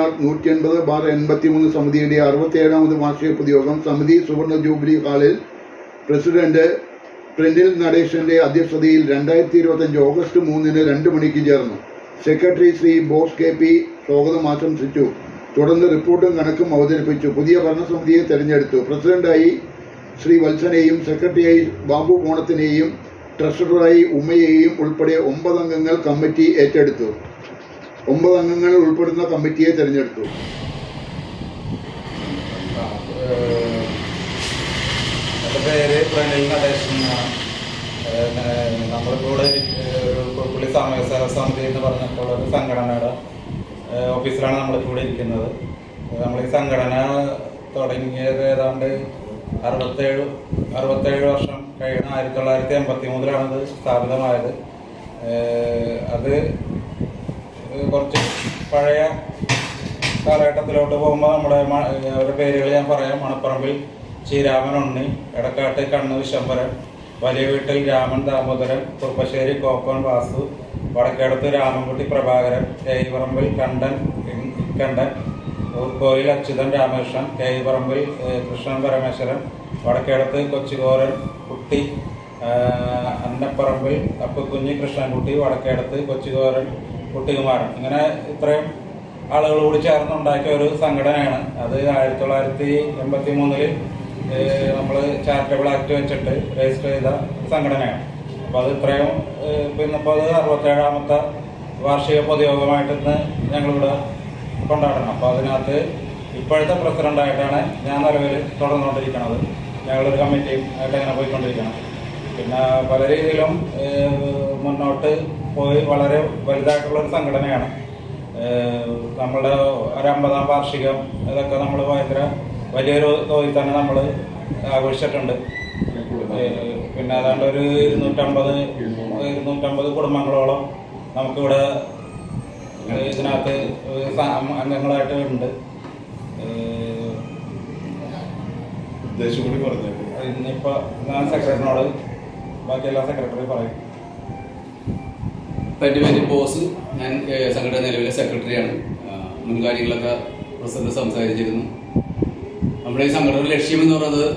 R നൂറ്റി എൺപത് bar എൺപത്തിമൂന്ന് സമിതിയുടെ അറുപത്തിയേഴാമത് വാർഷിക പൊതുയോഗം സമിതി സുവർണ ജൂബിലി ഹാളിൽ പ്രസിഡന്റ് പ്രിന്റിൽ നടേശന്റെ അധ്യക്ഷതയിൽ രണ്ടായിരത്തി ഇരുപത്തഞ്ച് ഓഗസ്റ്റ് മൂന്നിന് രണ്ട് മണിക്ക് ചേർന്നു. Secretary Shri Bose K P സ്വാഗതം ആശംസിച്ചു. തുടർന്ന് റിപ്പോർട്ടും കണക്കും അവതരിപ്പിച്ചു. പുതിയ ഭരണസമിതിയെ തെരഞ്ഞെടുത്തു. പ്രസിഡന്റായി ശ്രീ വത്സനെയും സെക്രട്ടറിയായി ബാബു കോണത്തിനെയും ട്രഷററായി ഉമ്മയെയും ഉൾപ്പെടെ ഒമ്പത് അംഗങ്ങൾ കമ്മിറ്റി ഏറ്റെടുത്തു. ഒമ്പത് അംഗങ്ങൾ ഉൾപ്പെടുന്ന കമ്മിറ്റിയെ തെരഞ്ഞെടുത്തു. പേര് പ്രണീൽ നടേശൻ നമ്മളിവിടെ പുള്ളി സാമൂഹ്യ സേവ സമിതി എന്ന് പറഞ്ഞപ്പോൾ ഒരു സംഘടനയുടെ ഓഫീസിലാണ് നമ്മളിപ്പോൾ ഇരിക്കുന്നത്. നമ്മൾ ഈ സംഘടന തുടങ്ങിയത് ഏതാണ്ട് അറുപത്തേഴ് അറുപത്തേഴ് വർഷം കഴിയുന്ന ആയിരത്തി തൊള്ളായിരത്തി എൺപത്തി മൂന്നിലാണ് ഇത് സ്ഥാപിതമായത്. അത് കുറച്ച് പഴയ കാലഘട്ടത്തിലോട്ട് പോകുമ്പോൾ നമ്മുടെ അവരുടെ പേരുകൾ ഞാൻ പറയാം. മണപ്പറമ്പിൽ ശ്രീരാമൻ ഉണ്ണി എടക്കാട്ട് കണ്ണു വിശംബരൻ വലിയ വീട്ടിൽ രാമൻ ദാമോദരൻ കുറുപ്പശ്ശേരി കോപ്പൻ വാസു വടക്കേടത്ത് രാമൻകുട്ടി പ്രഭാകരൻ കേയിപ്പറമ്പിൽ കണ്ടൻ കണ്ടൻ ഊർക്കോയിൽ അച്യുതൻ രാമകൃഷ്ണൻ കേയിപ്പറമ്പിൽ ഏഹ്, കൃഷ്ണൻ പരമേശ്വരൻ വടക്കേടത്ത് കൊച്ചുകോരൻ കുട്ടി അന്നപ്പറമ്പിൽ അപ്പുക്കുഞ്ഞി കൃഷ്ണൻകുട്ടി വടക്കേടത്ത് കൊച്ചുകോരൻ കുട്ടികുമാരൻ ഇങ്ങനെ ഇത്രയും ആളുകൾ കൂടി ചേർന്നുണ്ടാക്കിയ ഒരു സംഘടനയാണ്. അത് ആയിരത്തി തൊള്ളായിരത്തി എൺപത്തി മൂന്നിൽ നമ്മൾ ചാരിറ്റബിൾ ആക്ട് വെച്ചിട്ട് രജിസ്റ്റർ ചെയ്ത സംഘടനയാണ്. അപ്പോൾ അത് ഇത്രയും ഏഹ്, പിന്നെ ഇപ്പോൾ അത് അറുപത്തേഴാമത്തെ വാർഷിക പൊതുയോഗമായിട്ട് ഇന്ന് ഞങ്ങളിവിടെ കൊണ്ടാടണം. അപ്പോൾ അതിനകത്ത് ഇപ്പോഴത്തെ പ്രസിഡന്റായിട്ടാണ് ഞാൻ നിലവിൽ തുടർന്നുകൊണ്ടിരിക്കുന്നത് ഞങ്ങളൊരു കമ്മിറ്റിയും ആയിട്ട് അങ്ങനെ പോയിക്കൊണ്ടിരിക്കണം. പിന്നെ പല രീതിയിലും മുന്നോട്ട് പോയി വളരെ വലുതായിട്ടുള്ള ഒരു സംഘടനയാണ്. നമ്മുടെ നമ്മളുടെ ഒരു വാർഷികം ഇതൊക്കെ നമ്മൾ ഭയങ്കര വലിയൊരു തോതിൽ തന്നെ നമ്മൾ ആഘോഷിച്ചിട്ടുണ്ട്. പിന്നെ ഏതാണ്ട് ഒരു ഇരുന്നൂറ്റമ്പത് ഇരുന്നൂറ്റമ്പത് കുടുംബങ്ങളോളം നമുക്കിവിടെ ഇതിനകത്ത് അംഗങ്ങളായിട്ട് ഉണ്ട്. ഉദ്ദേശം കൂടി പറഞ്ഞു ഇന്നിപ്പോൾ ഞാൻ സെക്രട്ടറിനോട് ബാക്കി എല്ലാ സെക്രട്ടറി പറയും എന്റെ പേര് ബോസ്. ഞാൻ സംഘടന നിലവിലെ സെക്രട്ടറിയാണ് മുൻകാര്യങ്ങളൊക്കെ പ്രസിഡന്റ് സംസാരിച്ചിരുന്നു. നമ്മുടെ ഈ സംഘടനയുടെ ലക്ഷ്യം എന്ന് പറയുന്നത്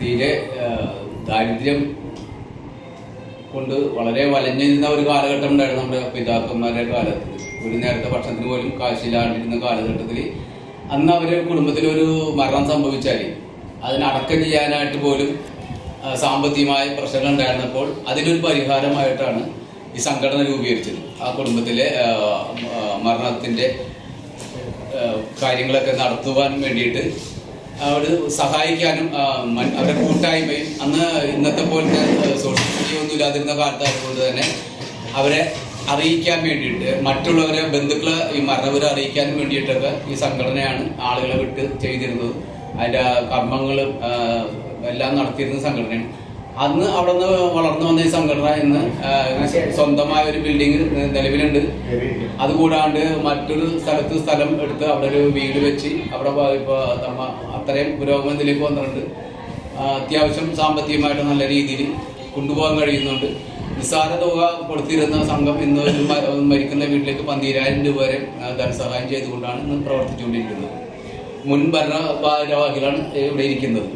തീരെ ദാരിദ്ര്യം കൊണ്ട് വളരെ വലഞ്ഞിരുന്ന ഒരു കാലഘട്ടം ഉണ്ടായിരുന്നു നമ്മുടെ പിതാക്കന്മാരുടെ കാലത്ത്. ഒരു നേരത്തെ ഭക്ഷണത്തിന് പോലും കാശില്ലാണ്ടിരുന്ന കാലഘട്ടത്തിൽ അന്ന് അവർ കുടുംബത്തിൽ ഒരു മരണം സംഭവിച്ചാൽ അതിനടക്കം ചെയ്യാനായിട്ട് പോലും സാമ്പത്തികമായ പ്രശ്നങ്ങൾ ഉണ്ടായിരുന്നപ്പോൾ അതിനൊരു പരിഹാരമായിട്ടാണ് ഈ സംഘടന രൂപീകരിച്ചത്. ആ കുടുംബത്തിലെ മരണത്തിന്റെ കാര്യങ്ങളൊക്കെ നടത്തുവാൻ വേണ്ടിയിട്ട് അവർ സഹായിക്കാനും അവരുടെ കൂട്ടായ്മയും അന്ന് ഇന്നത്തെ പോലത്തെ സോഷ്യൽ മീഡിയ ഒന്നും ഇല്ലാതിരുന്ന കാലത്തായതുകൊണ്ട് തന്നെ അവരെ അറിയിക്കാൻ വേണ്ടിയിട്ട് മറ്റുള്ളവരെ ബന്ധുക്കളെ ഈ മരണവരെ അറിയിക്കാൻ വേണ്ടിയിട്ടൊക്കെ ഈ സംഘടനയാണ് ആളുകളെ വിട്ട് ചെയ്തിരുന്നത്. അതിന്റെ കർമ്മങ്ങളും എല്ലാം നടത്തിയിരുന്ന സംഘടനയാണ്. അന്ന് അവിടെ നിന്ന് വളർന്നു വന്ന ഈ സംഘടന ഇന്ന് സ്വന്തമായ ഒരു ബിൽഡിംഗ് നിലവിലുണ്ട്. അതുകൂടാണ്ട് മറ്റൊരു സ്ഥലത്ത് സ്ഥലം എടുത്ത് അവിടെ ഒരു വീട് വെച്ച് അവിടെ ഇപ്പോൾ ഇപ്പൊ നമ്മ അത്രയും പുരോഗമനത്തിലേക്ക് വന്നിട്ടുണ്ട്. അത്യാവശ്യം സാമ്പത്തികമായിട്ട് നല്ല രീതിയിൽ കൊണ്ടുപോകാൻ കഴിയുന്നുണ്ട്. നിസ്സാര തുക കൊടുത്തിരുന്ന സംഘം ഇന്ന് മരിക്കുന്ന വീട്ടിലേക്ക് പന്തിരായിരം രൂപ വരെ ധനസഹായം ചെയ്തുകൊണ്ടാണ് ഇന്ന് പ്രവർത്തിച്ചുകൊണ്ടിരിക്കുന്നത്. മുൻ ഭരണ ഭാരവാഹികളാണ് ഇവിടെ ഇരിക്കുന്നത്.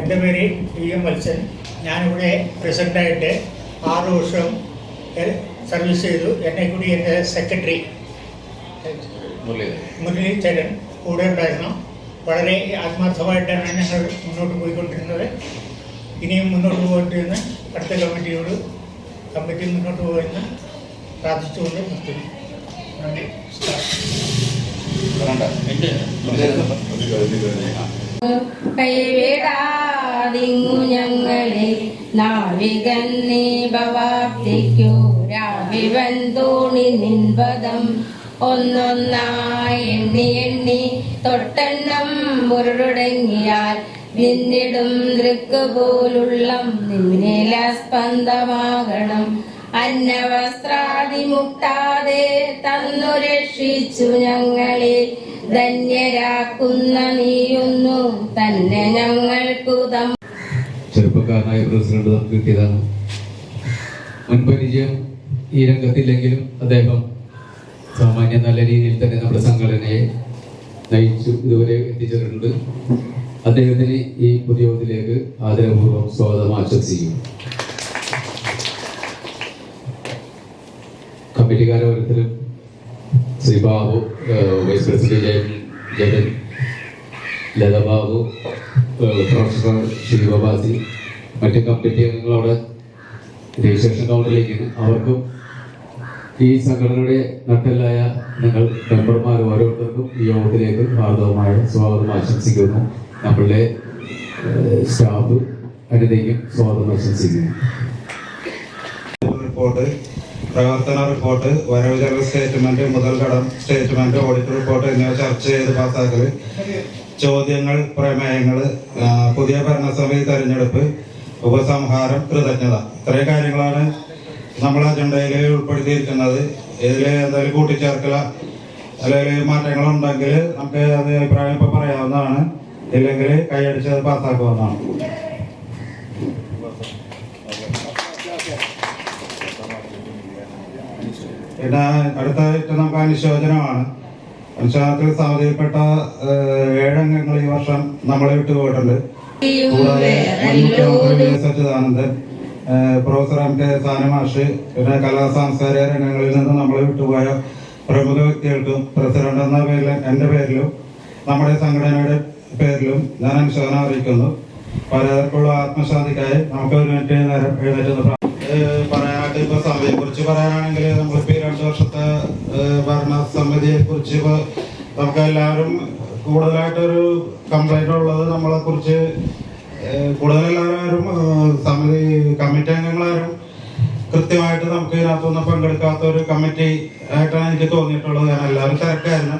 എന്റെ പേര് ടി എം വത്സൻ ഞാനിവിടെ പ്രസിഡന്റായിട്ട് ആറ് വർഷം സർവീസ് ചെയ്തു. എന്നെ കൂടി എന്റെ സെക്രട്ടറി മുരളീധരൻ. കൂടെ ഉണ്ടായിരുന്നു. വളരെ ആത്മാർത്ഥമായിട്ടാണ് ഞങ്ങൾ മുന്നോട്ട് പോയിക്കൊണ്ടിരുന്നത്. ഇനിയും മുന്നോട്ട് പോയിട്ടിരുന്ന് അടുത്ത കമ്മിറ്റിയോട് കമ്മിറ്റി മുന്നോട്ട് പോയെന്ന് പ്രാർത്ഥിച്ചുകൊണ്ട് നിർത്തുന്നു. നന്ദി. കാര്യം കൈവിടാതിങ്ങു ഞങ്ങളെ നാവികൻ നീ ഭവാപ്തിക്കു രാവിവൻ തോണി നിൻപദം ഒന്നൊന്നായി എണ്ണി എണ്ണി തൊട്ടെണ്ണം മുരുടങ്ങിയാൽ നിന്നിടും ദൃക്ക് പോലുള്ളം നിന്നില സ്പന്ദമാകണം. അന്നവസ്ത്രാദി മുട്ടാതെ തന്നു രക്ഷിച്ചു ഞങ്ങളെ. ധന്യരാക്കുന്ന നീയൊന്നു തന്നെ ഞങ്ങൾക്കു ചെറുപ്പക്കാരനായ പ്രസിഡന്റ് നമുക്ക് കിട്ടിയതാണ്. മുൻപരിചയം ഈ രംഗത്തില്ലെങ്കിലും അദ്ദേഹം സാമാന്യ നല്ല രീതിയിൽ തന്നെ നമ്മുടെ സംഘടനയെ നയിച്ചു ഇതുവരെ എത്തിച്ചിട്ടുണ്ട്. അദ്ദേഹത്തിന് ഈ പുതിയതിലേക്ക് ആദരപൂർവം സ്വാഗതം ആശംസിക്കുന്നു. കമ്മിറ്റിക്കാരെ ഓരോരുത്തരും Shri Babu vice president Jayan Latha Babu professor Shivabasi മറ്റ് കമ്മിറ്റി അംഗങ്ങളവിടെ രജിസ്ട്രേഷൻ കൗണ്ടറിലേക്ക് അവർക്കും ഈ സംഘടനയുടെ നട്ടലായ നിങ്ങൾ മെമ്പർമാർ ഓരോരുത്തർക്കും ഈ യോഗത്തിലേക്ക് ഹാർദവമായ സ്വാഗതം ആശംസിക്കുന്നു. നമ്മളുടെ സ്റ്റാഫ് അനിതയ്ക്കും സ്വാഗതം ആശംസിക്കുന്നു. റിപ്പോർട്ട് പ്രവർത്തന റിപ്പോർട്ട് വരവ് ചെലവ് സ്റ്റേറ്റ്മെന്റ് മുതൽ കടം സ്റ്റേറ്റ്മെന്റ് ഓഡിറ്റ് റിപ്പോർട്ട് എന്നിവ ചർച്ച ചെയ്ത് പാസ്സാക്കൽ. ചോദ്യങ്ങൾ പ്രമേയങ്ങൾ പുതിയ ഭരണസമിതി തെരഞ്ഞെടുപ്പ് ഉപസംഹാരം കൃതജ്ഞത. ഇത്രയും കാര്യങ്ങളാണ് നമ്മൾ അജണ്ടയിൽ ഉൾപ്പെടുത്തിയിരിക്കുന്നത്. ഇതിൽ എന്തെങ്കിലും കൂട്ടിച്ചേർക്കല അല്ലെങ്കിൽ മാറ്റങ്ങളുണ്ടെങ്കിൽ നമുക്ക് അത് അഭിപ്രായം ഇപ്പൊ പറയാവുന്നതാണ്. ഇല്ലെങ്കിൽ കൈയടിച്ച് അത് പാസ്സാക്കാവുന്നതാണ് പിന്നെ അടുത്തായിട്ട് നമുക്ക് അനുശോചനമാണ്. അനുശോചനത്തിൽ സാധ്യപ്പെട്ട ഏഴംഗങ്ങൾ ഈ വർഷം നമ്മളെ വിട്ടുപോയിട്ടുണ്ട് കൂടാതെ പ്രൊഫസർ എം കെ സാനമാഷ് പിന്നെ കലാ സാംസ്കാരിക രംഗങ്ങളിൽ നിന്ന് നമ്മളെ വിട്ടുപോയ പ്രമുഖ വ്യക്തികൾക്കും പ്രസിഡന്റ് എന്ന പേരിൽ എന്റെ പേരിലും നമ്മുടെ സംഘടനയുടെ പേരിലും ഞാൻ അനുശോചനം അറിയിക്കുന്നു. പലർക്കുള്ള ആത്മശാന്തിക്കായി നമുക്ക് ഒരു മിനിറ്റ് നേരം എഴുന്നേറ്റ് പറയാനായിട്ട് ഇപ്പൊ സമയം കുറിച്ച് പറയാനാണെങ്കിൽ നമ്മളിപ്പോ ഭരണസമിതിയെ കുറിച്ച് ഇപ്പൊ നമുക്ക് എല്ലാവരും കൂടുതലായിട്ടൊരു കംപ്ലൈന്റ് ഉള്ളത് നമ്മളെ കുറിച്ച് കൂടുതലെല്ലാവരും സമിതി കമ്മിറ്റി അംഗങ്ങളാരും കൃത്യമായിട്ട് നമുക്ക് ഇതിനകത്തൊന്നും പങ്കെടുക്കാത്ത ഒരു കമ്മിറ്റി ആയിട്ടാണ് എനിക്ക് തോന്നിയിട്ടുള്ളത്. കാരണം എല്ലാവരും തിരക്കായിരുന്നു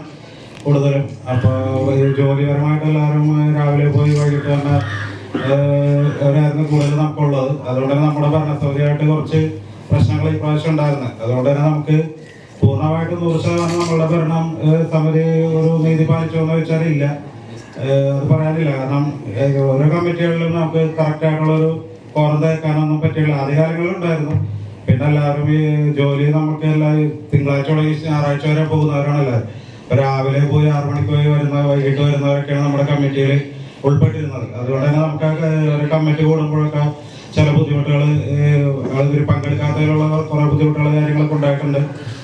കൂടുതലും. അപ്പോൾ ജോലിപരമായിട്ട് എല്ലാവരും രാവിലെ പോയി വൈകിട്ട് തന്നെ അവരായിരുന്നു കൂടുതൽ നമുക്കുള്ളത്. അതുകൊണ്ട് തന്നെ നമ്മുടെ ഭരണസമിതിയായിട്ട് കുറച്ച് പ്രശ്നങ്ങൾ ഈ പ്രാവശ്യം ഉണ്ടായിരുന്നു. അതുകൊണ്ട് തന്നെ നമുക്ക് പൂർണമായിട്ട് നൂറ് ശതമാനം നമ്മളുടെ ഭരണം. സമിതി ഒരു നീതി പാലിച്ചോ എന്ന് ചോദിച്ചാൽ ഇല്ല അത് പറയാനില്ല. കാരണം ഓരോ കമ്മിറ്റികളിലും നമുക്ക് കറക്റ്റ് ആയിട്ടുള്ള ഒരു കോറം തേക്കാനൊന്നും പറ്റിയുള്ള അധികാരങ്ങളുണ്ടായിരുന്നു പിന്നെ എല്ലാവരും ഈ ജോലി നമുക്ക് എല്ലാ തിങ്കളാഴ്ച തുടങ്ങി ഞായറാഴ്ച വരെ പോകുന്നവരാണല്ലേ. എല്ലാവരും രാവിലെ പോയി ആറു മണിക്ക് പോയി വരുന്ന വൈകിട്ട് വരുന്നവരൊക്കെയാണ് നമ്മുടെ കമ്മിറ്റിയിൽ ഉൾപ്പെട്ടിരുന്നത്. അതുകൊണ്ട് തന്നെ നമുക്ക് ഒരു കമ്മിറ്റി കൂടുമ്പോഴൊക്കെ ചില ബുദ്ധിമുട്ടുകൾ അതിൽ പങ്കെടുക്കാത്തതിലുള്ള കുറേ ബുദ്ധിമുട്ടുകൾ കാര്യങ്ങളൊക്കെ ഉണ്ടായിട്ടുണ്ട്.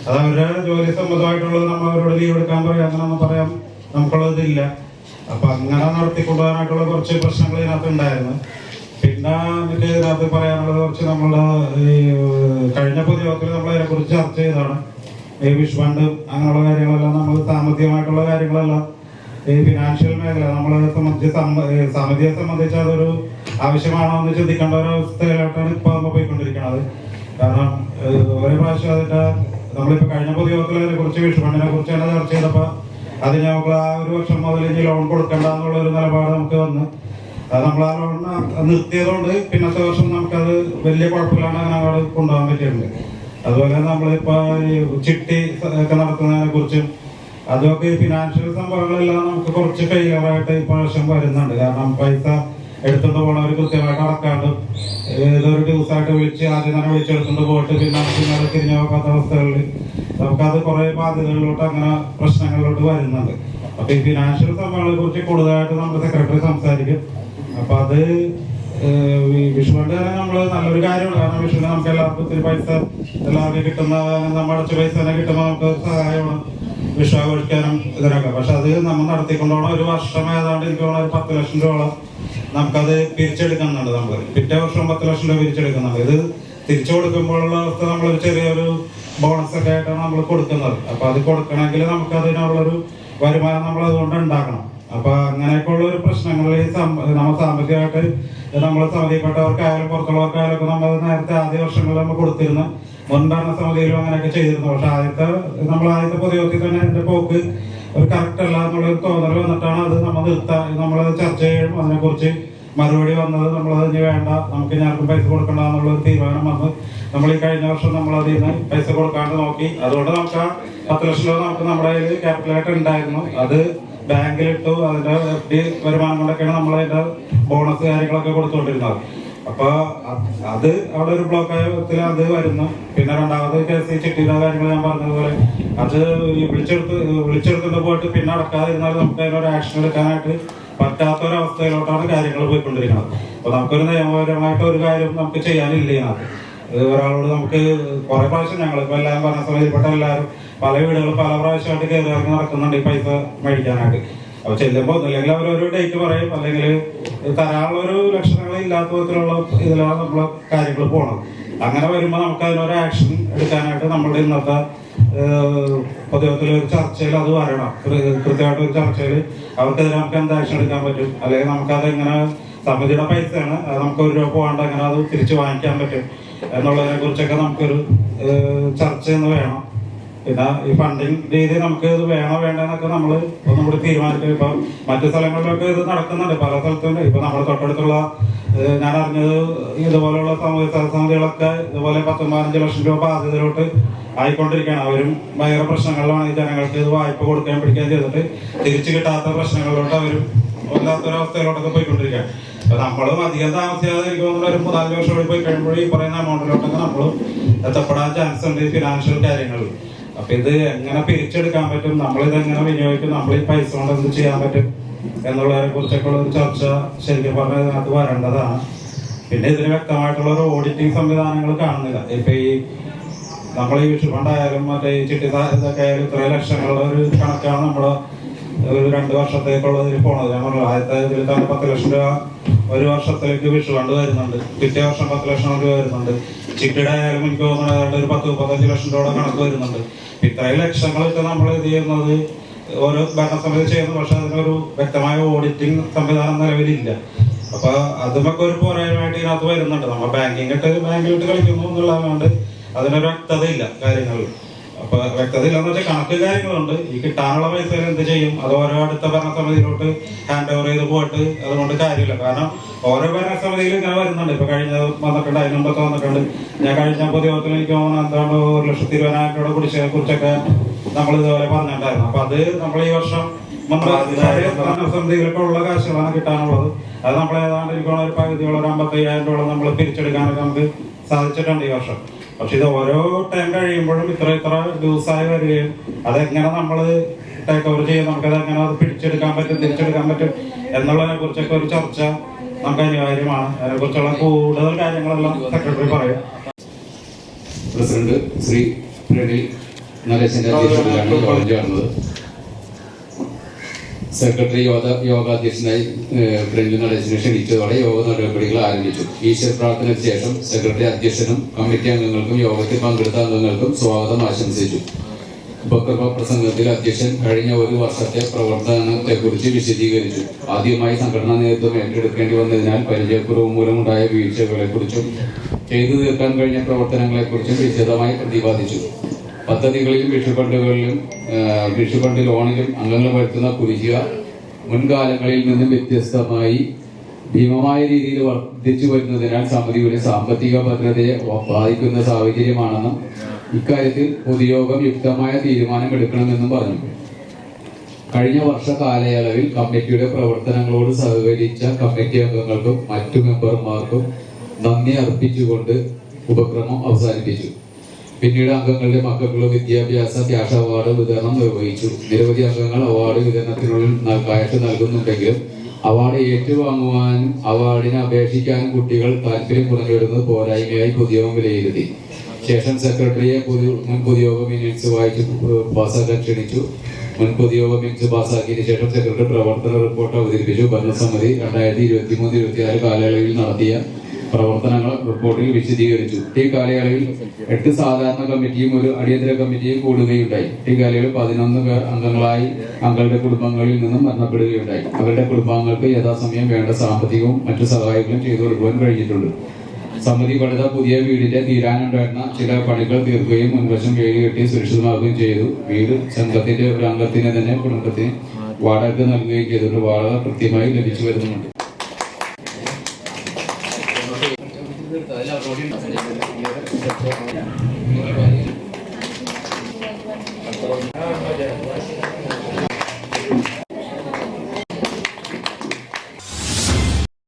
അത് അവരുടെ ജോലി സംബന്ധമായിട്ടുള്ളത് നമ്മൾ അവരോട് ലീവ് എടുക്കാൻ പറയാം അങ്ങനെയൊന്നും പറയാം. നമുക്കുള്ളതില്ല അപ്പൊ അങ്ങനെ നടത്തിക്കൊണ്ടുപോകാനായിട്ടുള്ള കുറച്ച് പ്രശ്നങ്ങൾ ഇതിനകത്ത് ഉണ്ടായിരുന്നു. പിന്നെ എനിക്ക് ഇതിനകത്ത് പറയാനുള്ളത് കുറച്ച് നമ്മളുടെ ഈ കഴിഞ്ഞ പൊതുയോഗത്തിൽ നമ്മൾ അതിനെക്കുറിച്ച് ചർച്ച ചെയ്തതാണ്. ഈ വിഷ് ഫണ്ട് അങ്ങനെയുള്ള കാര്യങ്ങളെല്ലാം നമ്മൾ സാമ്പത്തികമായിട്ടുള്ള കാര്യങ്ങളെല്ലാം ഈ ഫിനാൻഷ്യൽ മേഖല നമ്മളെ സംബന്ധിച്ച് സമിതിയെ സംബന്ധിച്ച് അതൊരു ആവശ്യമാണോ എന്ന് ചിന്തിക്കേണ്ട ഒരു അവസ്ഥയിലോട്ടാണ് ഇപ്പൊ നമ്മൾ പോയിക്കൊണ്ടിരിക്കുന്നത് കാരണം ഒരു പ്രാവശ്യം അതിന്റെ നമ്മളിപ്പോ കഴിഞ്ഞ പൊതുയോഗത്തിൽ അതിനെ കുറിച്ച് വിഷു ഫണ്ടിനെ കുറിച്ച് തന്നെ ചർച്ച ചെയ്തപ്പോ അതിന് നമുക്ക് ആ ഒരു വർഷം മുതൽ ഇനി ലോൺ കൊടുക്കണ്ട എന്നുള്ള ഒരു നിലപാട് നമുക്ക് വന്ന്. അത് നമ്മൾ ആ ലോൺ നിർത്തിയതുകൊണ്ട് പിന്നത്തെ വർഷം നമുക്കത് വലിയ കുഴപ്പമില്ലാണ്ട് അങ്ങനെ അവിടെ കൊണ്ടുപോകാൻ പറ്റിയിട്ടുണ്ട്. അതുപോലെ നമ്മളിപ്പോ ചിട്ടി ഒക്കെ നടത്തുന്നതിനെ കുറിച്ചും അതൊക്കെ ഫിനാൻഷ്യൽ സംഭവങ്ങളെല്ലാം നമുക്ക് കുറച്ച് ഫെയിലറായിട്ട് ഇപ്രാവശ്യം വരുന്നുണ്ട്. കാരണം പൈസ എടുത്തോണ്ട് അവർ കൃത്യമായിട്ട് അടക്കാണ്ട് ഏതൊരു ദിവസമായിട്ട് വിളിച്ച് ആദ്യം തന്നെ വിളിച്ചെടുത്തുകൊണ്ട് പോയിട്ട് പിന്നെ പിന്നെ തിരിഞ്ഞു നോക്കാത്ത അവസ്ഥകളിൽ നമുക്കത് കുറേ ബാധ്യതകളിലോട്ട് അങ്ങനെ പ്രശ്നങ്ങളിലോട്ട് വരുന്നുണ്ട്. അപ്പൊ ഈ ഫിനാൻഷ്യൽ സംഭവങ്ങളെ കുറിച്ച് കൂടുതലായിട്ട് നമ്മുടെ സെക്രട്ടറി സംസാരിക്കും. അപ്പൊ അത് വിഷുവിന്റെ തന്നെ നമ്മൾ നല്ലൊരു കാര്യമാണ്. കാരണം വിഷുവിന് നമുക്ക് എല്ലാവർക്കും ഒത്തിരി പൈസ എല്ലാവർക്കും കിട്ടുന്ന നമ്മൾ അടച്ച പൈസ തന്നെ കിട്ടുമ്പോൾ നമുക്ക് സഹായമാണ്. വിഷു ആഘോഷിക്കാനും ഇതിനൊക്കെ പക്ഷെ അത് നമ്മൾ നടത്തിക്കൊണ്ടോണം ഒരു വർഷം ഏതാണ്ട് എനിക്ക് തോന്നുന്നു ഒരു പത്ത് ലക്ഷം രൂപയോളം നമുക്കത് പിരിച്ചെടുക്കുന്നുണ്ട് നമ്മൾ. പിറ്റേ വർഷം പത്ത് ലക്ഷം രൂപ പിരിച്ചെടുക്കുന്നുണ്ട്. ഇത് തിരിച്ചു കൊടുക്കുമ്പോഴുള്ള അവസ്ഥ നമ്മളൊരു ചെറിയൊരു ബോണസ് ഒക്കെ ആയിട്ടാണ് നമ്മൾ കൊടുക്കുന്നത്. അപ്പൊ അത് കൊടുക്കണമെങ്കിൽ നമുക്ക് അതിനുള്ളൊരു വരുമാനം നമ്മൾ അതുകൊണ്ട് ഉണ്ടാക്കണം. അപ്പൊ അങ്ങനെയൊക്കെ ഉള്ള ഒരു പ്രശ്നങ്ങൾ നമ്മൾ സാമ്പത്തികമായിട്ട് നമ്മൾ സമിതിപ്പെട്ടവർക്കായാലും പുറത്തുള്ളവർക്കായാലും നമ്മൾ നേരത്തെ ആദ്യ വർഷങ്ങളിൽ നമ്മൾ കൊടുത്തിരുന്നു മുൻഭരണ സമിതിയിലും അങ്ങനെയൊക്കെ ചെയ്തിരുന്നു. പക്ഷെ ആദ്യത്തെ നമ്മൾ ആദ്യത്തെ പൊതുയോഗത്തിൽ തന്നെ എന്റെ പോക്ക് ഒരു കറക്റ്റ് അല്ല എന്നുള്ളൊരു തോന്നൽ വന്നിട്ടാണ് അത് നമ്മൾ നിർത്താൻ നമ്മൾ ചർച്ച ചെയ്യും. അതിനെക്കുറിച്ച് മറുപടി വന്നത് നമ്മളത് ഇനി വേണ്ട നമുക്ക് ഇനി ആർക്കും പൈസ കൊടുക്കണ്ട എന്നുള്ള തീരുമാനം വന്ന്. നമ്മൾ ഈ കഴിഞ്ഞ വർഷം നമ്മൾ അതിൽ നിന്ന് പൈസ കൊടുക്കാണ്ട് നോക്കി. അതുകൊണ്ട് നമുക്ക് ആ പത്ത് ലക്ഷം രൂപ നമുക്ക് നമ്മുടെ കയ്യിൽ ക്യാപിറ്റലായിട്ട് ഉണ്ടായിരുന്നു. അത് ബാങ്കിലിട്ടു അതിന്റെ എഫ് ഡി വരുമാനം കൊണ്ടൊക്കെയാണ് നമ്മൾ അതിന്റെ ബോണസ് കാര്യങ്ങളൊക്കെ കൊടുത്തുകൊണ്ടിരുന്നത്. അപ്പൊ അത് അവിടെ ഒരു ബ്ലോക്ക് ആയത്തിൽ അത് വരുന്നു. പിന്നെ രണ്ടാമത് കേസ് ഈ ചിട്ടിയുടെ കാര്യങ്ങൾ ഞാൻ പറഞ്ഞതുപോലെ അത് വിളിച്ചെടുത്ത് വിളിച്ചെടുത്തിട്ട് പോയിട്ട് പിന്നെ അടക്കാതിരുന്നാൽ നമുക്ക് അതിനൊരു ആക്ഷൻ എടുക്കാനായിട്ട് പറ്റാത്ത ഒരു അവസ്ഥയിലോട്ടാണ് കാര്യങ്ങൾ പോയിക്കൊണ്ടിരിക്കുന്നത്. അപ്പൊ നമുക്കൊരു നിയമപരമായിട്ട് ഒരു കാര്യം നമുക്ക് ചെയ്യാനില്ല ഒരാളോട് നമുക്ക് കുറെ പ്രാവശ്യം ഞങ്ങൾ ഇപ്പൊ എല്ലാവരും പറഞ്ഞ സമയത്തിൽപ്പെട്ട എല്ലാവരും പല വീടുകളും പല പ്രാവശ്യമായിട്ട് കയറി ഇറങ്ങി നടക്കുന്നുണ്ട് ഈ പൈസ മേടിക്കാനായിട്ട്. അപ്പൊ ചെല്ലുമ്പോൾ ഒന്നില്ലെങ്കിൽ അവരൊരു ഡേറ്റ് പറയും. അല്ലെങ്കിൽ തരാനുള്ളൊരു ലക്ഷണങ്ങൾ ഇല്ലാത്ത വിധത്തിലുള്ള ഇതിലാണ് നമ്മളെ കാര്യങ്ങൾ പോകണം അങ്ങനെ വരുമ്പോൾ നമുക്ക് അതിനൊരു ആക്ഷൻ എടുക്കാനായിട്ട് നമ്മുടെ ഇന്നത്തെ പൊതുവത്തിൽ ഒരു ചർച്ചയിൽ അത് വരണം. കൃത്യമായിട്ട് ഒരു ചർച്ചയിൽ അവർക്കെതിരെ നമുക്ക് എന്ത് ആക്ഷൻ എടുക്കാൻ പറ്റും? അല്ലെങ്കിൽ നമുക്കത് എങ്ങനെ സമിതിയുടെ പൈസയാണ്. അത് നമുക്ക് ഒരു രൂപ പോകാണ്ട് എങ്ങനെ അത് തിരിച്ചു വാങ്ങിക്കാൻ പറ്റും? എന്നുള്ളതിനെ കുറിച്ചൊക്കെ നമുക്കൊരു ചർച്ച എന്ന് വേണം. പിന്നെ ഈ ഫണ്ടിങ് രീതി നമുക്ക് ഇത് വേണോ വേണ്ടെന്നൊക്കെ നമ്മൾ ഒന്നും കൂടി തീരുമാനിക്കും ഇപ്പൊ മറ്റു സ്ഥലങ്ങളിലൊക്കെ ഇത് നടക്കുന്നുണ്ട്. പല സ്ഥലത്തുണ്ട്. ഇപ്പൊ നമ്മുടെ തൊട്ടടുത്തുള്ള ഞാൻ അറിഞ്ഞത് ഇതുപോലെയുള്ള സാമൂഹ്യ സമിതികളൊക്കെ ഇതുപോലെ പത്തും പതിനഞ്ച് ലക്ഷം രൂപ ബാധ്യതയിലോട്ട് ആയിക്കൊണ്ടിരിക്കുകയാണ്. അവരും ഭയങ്കര പ്രശ്നങ്ങളിലാണ് ജനങ്ങൾക്ക് ഇത് വായ്പ കൊടുക്കുകയും പിടിക്കുകയും ചെയ്തിട്ട് തിരിച്ചു കിട്ടാത്ത പ്രശ്നങ്ങളിലോട്ട് അവരും വല്ലാത്തൊരവസ്ഥയിലോട്ടൊക്കെ പോയിക്കൊണ്ടിരിക്കുകയാണ്. അപ്പൊ നമ്മളും അധികം താമസിയാതെ ഒരു കൂടി പോയി കഴിയുമ്പോഴും ഈ പറയുന്ന എമൗണ്ടിലോട്ടൊക്കെ നമ്മളും എത്തപ്പെടാൻ ചാൻസ് ഉണ്ട് ഫിനാൻഷ്യൽ കാര്യങ്ങളിൽ. അപ്പൊ ഇത് എങ്ങനെ പിരിച്ചെടുക്കാൻ പറ്റും? നമ്മൾ ഇത് എങ്ങനെ വിനിയോഗിക്കും? നമ്മൾ ഈ പൈസ കൊണ്ട് എന്ത് ചെയ്യാൻ പറ്റും? എന്നുള്ളതിനെ കുറിച്ചൊക്കെ ഉള്ള ഒരു ചർച്ച ശരിക്കും പറഞ്ഞാൽ ഇതിനകത്ത് വരേണ്ടതാണ്. പിന്നെ ഇതിന് വ്യക്തമായിട്ടുള്ള ഒരു ഓഡിറ്റിംഗ് സംവിധാനങ്ങൾ കാണുന്നില്ല. ഇപ്പൊ ഈ നമ്മൾ ഈ വിഷു ഫണ്ടായാലും മറ്റേ ഈ ചിട്ടി ഇതൊക്കെ ആയാലും ഇത്രയും ലക്ഷങ്ങളുടെ ഒരു കണക്കാണ് നമ്മുടെ ഒരു രണ്ട് വർഷത്തേക്കുള്ളതിൽ പോണത് ഞാൻ പറഞ്ഞു ആദ്യത്തെ ഇതിൽ പത്ത് ലക്ഷം രൂപ ഒരു വർഷത്തിലേക്ക് വിഷു ഫണ്ട് വരുന്നുണ്ട്. പിറ്റേ വർഷം പത്ത് ലക്ഷം രൂപ വരുന്നുണ്ട്. ചിട്ടിയുടെ ആയാലും എനിക്ക് തോന്നുന്നത് ഒരു പത്ത് മുപ്പത്തഞ്ച് ലക്ഷം രൂപ കണക്ക് വരുന്നുണ്ട്. ഇത്രയും ലക്ഷങ്ങളൊക്കെ നമ്മൾ ഇത് ചെയ്യുന്നത് ഓരോ ഭരണസമിതി ചെയ്യുന്നു പക്ഷെ അതിനൊരു വ്യക്തമായ ഓഡിറ്റിംഗ് സംവിധാനം നിലവിലില്ല. അപ്പൊ അതുമൊക്കെ ഒരു പോരായ്മയായിട്ട് ഇതിനകത്ത് വരുന്നുണ്ട്. നമ്മൾ ബാങ്കിങ് ഇട്ട് ബാങ്കിലിട്ട് കളിക്കുന്നു എന്നുള്ളതുകൊണ്ട് അതിനൊരു വ്യക്തതയില്ല കാര്യങ്ങളിൽ. അപ്പൊ വ്യക്തതയിൽ വെച്ചാൽ കണക്ക് കാര്യങ്ങളുണ്ട്. ഈ കിട്ടാനുള്ള പൈസ എന്ത് ചെയ്യും? അത് ഓരോ അടുത്ത ഭരണസമിതിയിലോട്ട് ഹാൻഡ് ഓവർ ചെയ്ത് പോയിട്ട് അതുകൊണ്ട് കാര്യമില്ല. കാരണം ഓരോ ഭരണസമിതിയിലും ഇങ്ങനെ വരുന്നുണ്ട്. ഇപ്പൊ കഴിഞ്ഞ വന്നിട്ടുണ്ട് അതിന് മുമ്പൊക്കെ വന്നിട്ടുണ്ട്. ഞാൻ കഴിഞ്ഞ പൊതുയോഗത്തിൽ എനിക്ക് തോന്നുന്നു എന്താണ് ഒരു ലക്ഷത്തി ഇരുപതിനായിരം രൂപ കുടിശ്ശിനെ കുറിച്ചൊക്കെ നമ്മൾ ഇതുപോലെ പറഞ്ഞിട്ടുണ്ടായിരുന്നു. അപ്പൊ അത് നമ്മൾ ഈ വർഷം സമിതിയിലൊക്കെ ഉള്ള കാശുകളാണ് കിട്ടാനുള്ളത്. അത് നമ്മൾ ഏതാണ്ട് തോന്നുന്നു ഒരു പകുതിയോളം ഒരു അമ്പത്തയ്യായിരം രൂപ നമ്മൾ പിരിച്ചെടുക്കാനൊക്കെ നമുക്ക് സാധിച്ചിട്ടുണ്ട് ഈ വർഷം. പക്ഷെ ഇത് ഓരോ ടൈം കഴിയുമ്പോഴും ഇത്ര ഇത്ര ദിവസമായി വരികയും അതെങ്ങനെ നമ്മൾ കവർ ഓവർ നമുക്കത് എങ്ങനെ അത് പിടിച്ചെടുക്കാൻ പറ്റും തിരിച്ചെടുക്കാൻ പറ്റും എന്നുള്ളതിനെ കുറിച്ചൊക്കെ ഒരു ചർച്ച നമുക്ക് അനിവാര്യമാണ്. അതിനെക്കുറിച്ചുള്ള കൂടുതൽ കാര്യങ്ങളെല്ലാം സെക്രട്ടറി പറയും. പ്രസിഡന്റ് ശ്രീ പ്രണീൽ നരേശന്റെ അധ്യക്ഷതയിലാണ് യോഗം സെക്രട്ടറി യോഗ യോഗാധ്യക്ഷനായി പ്രണിൽ നടേശനെ ക്ഷണിച്ചതോടെ യോഗ നടപടികൾ ആരംഭിച്ചു. ഈശ്വര പ്രാർത്ഥനയ്ക്ക് ശേഷം സെക്രട്ടറി അധ്യക്ഷനും കമ്മിറ്റി അംഗങ്ങൾക്കും യോഗത്തിൽ പങ്കെടുത്ത അംഗങ്ങൾക്കും സ്വാഗതം ആശംസിച്ചു. ഉപക്രമ പ്രസംഗത്തിൽ അധ്യക്ഷൻ കഴിഞ്ഞ ഒരു വർഷത്തെ പ്രവർത്തനത്തെക്കുറിച്ച് വിശദീകരിച്ചു. ആദ്യമായി സംഘടനാ നേതൃത്വം ഏറ്റെടുക്കേണ്ടി വന്നതിനാൽ പരിചയക്കുറവ് മൂലമുണ്ടായ വീഴ്ചകളെക്കുറിച്ചും ചെയ്തു തീർക്കാൻ കഴിഞ്ഞ പ്രവർത്തനങ്ങളെക്കുറിച്ചും വിശദമായി പ്രതിപാദിച്ചു. പദ്ധതികളിലും വിഷുഫണ്ടുകളിലും വിഷുഫണ്ട് ലോണിലും അംഗങ്ങൾ വരുത്തുന്ന കുരിശുക മുൻകാലങ്ങളിൽ നിന്നും വ്യത്യസ്തമായി ഭീമമായ രീതിയിൽ വർദ്ധിച്ചു വരുന്നതിനാൽ സമിതിയുടെ സാമ്പത്തിക ഭദ്രതയെ ബാധിക്കുന്ന സാഹചര്യമാണെന്നും ഇക്കാര്യത്തിൽ പൊതുയോഗം യുക്തമായ തീരുമാനം തീരുമാനമെടുക്കണമെന്നും പറഞ്ഞു. കഴിഞ്ഞ വർഷ കാലയളവിൽ കമ്മിറ്റിയുടെ പ്രവർത്തനങ്ങളോട് സഹകരിച്ച കമ്മിറ്റി അംഗങ്ങൾക്കും മറ്റു മെമ്പർമാർക്കും നന്ദി അർപ്പിച്ചുകൊണ്ട് ഉപക്രമം അവസാനിപ്പിച്ചു. പിന്നീട് അംഗങ്ങളുടെ മക്കൾക്കുള്ള വിദ്യാഭ്യാസ ക്യാഷ് അവാർഡ് വിതരണം നിർവഹിച്ചു. നിരവധി അംഗങ്ങൾ അവാർഡ് വിതരണത്തിനുള്ളിൽ ന- നൽകുന്നുണ്ടെങ്കിലും അവാർഡ് ഏറ്റുവാങ്ങുവാനും അവാർഡിന് അപേക്ഷിക്കാനും കുട്ടികൾ താല്പര്യം പുറത്തുവിടുന്നത് പോരായ്മയായി പൊതുയോഗം വിലയിരുത്തി. ശേഷം സെക്രട്ടറിയെ പൊതു മുൻ പൊതുയോഗ മിനിറ്റ്സ് വായിച്ച് പാസ്സാക്കാൻ ക്ഷണിച്ചു. മുൻ പൊതുയോഗ മിനിറ്റ്സ് പാസ്സാക്കിയതിനു ശേഷം സെക്രട്ടറി പ്രവർത്തന റിപ്പോർട്ട് അവതരിപ്പിച്ചു. ഭരണസമിതി രണ്ടായിരത്തി ഇരുപത്തി മൂന്ന് ഇരുപത്തിയാറ് കാലയളവിൽ നടത്തിയ പ്രവർത്തനങ്ങൾ റിപ്പോർട്ടിൽ വിശദീകരിച്ചു. ഈ കാലയളവിൽ എട്ട് സാധാരണ കമ്മിറ്റിയും ഒരു അടിയന്തര കമ്മിറ്റിയും കൂടുകയുണ്ടായി. ഈ കാലയളവിൽ പതിനൊന്ന് പേർ അംഗങ്ങളായി അംഗങ്ങളുടെ കുടുംബങ്ങളിൽ നിന്നും മരണപ്പെടുകയുണ്ടായി. അവരുടെ കുടുംബാംഗങ്ങൾക്ക് യഥാസമയം വേണ്ട സാമ്പത്തികവും മറ്റു സഹായങ്ങളും ചെയ്തു കൊടുക്കുവാൻ കഴിഞ്ഞിട്ടുണ്ട്. സമിതി പണിത പുതിയ വീടിന്റെ തീരാനുണ്ടായിരുന്ന ചില പണികൾ തീർക്കുകയും മുൻവശം വേലി കെട്ടി സുരക്ഷിതമാക്കുകയും ചെയ്തു. വീട് സംഘത്തിന്റെ ഒരു അംഗത്തിന് തന്നെ കുടുംബത്തിന് വാടക നൽകുകയും ചെയ്തിട്ടുണ്ട് വാടക കൃത്യമായി ലഭിച്ചു വരുന്നുണ്ട്. അതിൽ അവരോട്